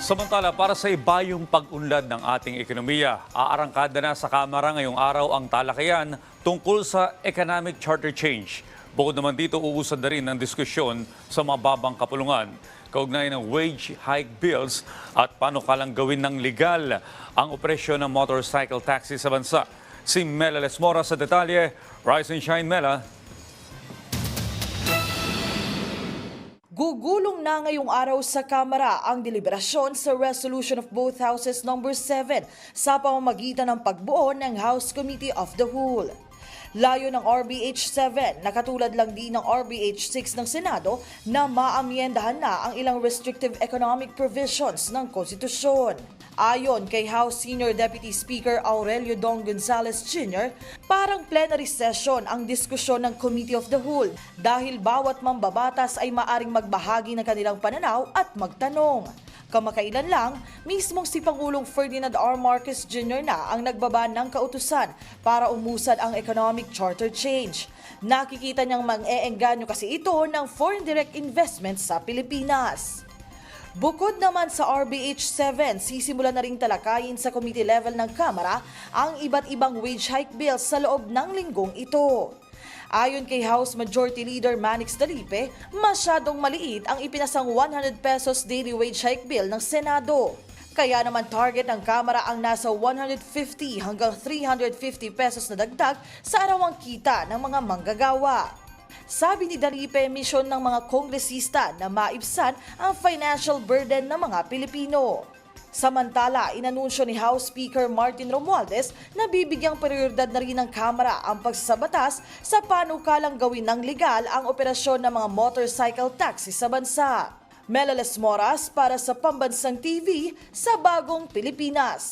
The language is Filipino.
Samantala, para sa ibayong pag-unlad ng ating ekonomiya, aarangkada na sa Kamara ngayong araw ang talakayan tungkol sa economic charter change. Bukod naman dito, uusad na rin ang diskusyon sa mababang kapulungan kaugnay ng wage hike bills at paano kalang gawin ng legal ang operasyon ng motorcycle taxi sa bansa. Si Mela Lesmora sa detalye. Rise and shine, Mela. Gugulong na ngayong araw sa Kamara ang deliberasyon sa resolution of both houses number 7 sa pamamagitan ng pagbuo ng House Committee of the Whole. Layo ng RBH 7 na katulad lang din ng RBH 6 ng Senado na maamyendahan na ang ilang restrictive economic provisions ng konstitusyon. Ayon kay House Senior Deputy Speaker Aurelio Don Gonzales Jr., parang plenary session ang diskusyon ng Committee of the Whole dahil bawat mambabatas ay maaring magbahagi ng kanilang pananaw at magtanong. Kamakailan lang, mismong si Pangulong Ferdinand R. Marcos Jr. na ang nagbaba ng kautusan para umusad ang economic charter change. Nakikita niyang mang-eengganyo kasi ito ng foreign direct investment sa Pilipinas. Bukod naman sa RBH 7, sisimulan na ring talakayin sa committee level ng Kamara ang iba't ibang wage hike bills sa loob ng linggong ito. Ayon kay House Majority Leader Manix Dalipe, masyadong maliit ang ipinasang 100 pesos daily wage hike bill ng Senado. Kaya naman target ng Kamara ang nasa 150 hanggang 350 pesos na dagdag sa arawang kita ng mga manggagawa. Sabi ni Dalipe, misyon ng mga kongresista na maibsan ang financial burden ng mga Pilipino. Samantala, inanunsyo ni House Speaker Martin Romualdez na bibigyang prioridad na rin ng Kamara ang pagsasabatas sa panukalang gawin ng legal ang operasyon ng mga motorcycle taxi sa bansa. Melales Moras para sa Pambansang TV sa Bagong Pilipinas.